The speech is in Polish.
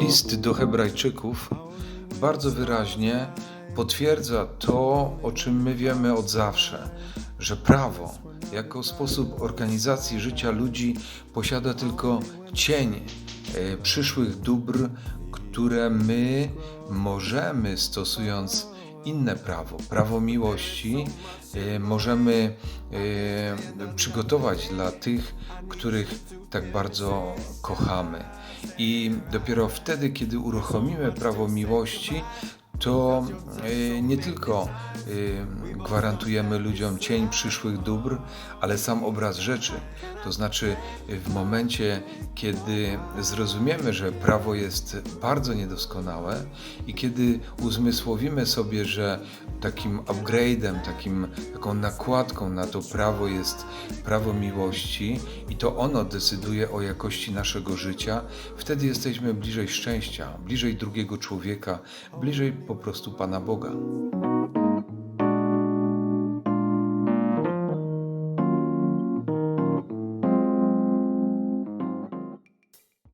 List do Hebrajczyków bardzo wyraźnie potwierdza to, o czym my wiemy od zawsze, że prawo jako sposób organizacji życia ludzi posiada tylko cień e, przyszłych dóbr, które my możemy stosując inne prawo, prawo miłości, e, możemy e, przygotować dla tych, których tak bardzo kochamy. I dopiero wtedy, kiedy uruchomimy prawo miłości, to e, nie tylko e, gwarantujemy ludziom cień przyszłych dóbr, ale sam obraz rzeczy. To znaczy, w momencie, kiedy zrozumiemy, że prawo jest bardzo niedoskonałe i kiedy uzmysłowimy sobie, że takim upgrade'em, takim, taką nakładką na to prawo jest prawo miłości i to ono decyduje o jakości naszego życia, wtedy jesteśmy bliżej szczęścia, bliżej drugiego człowieka, bliżej po prostu Pana Boga.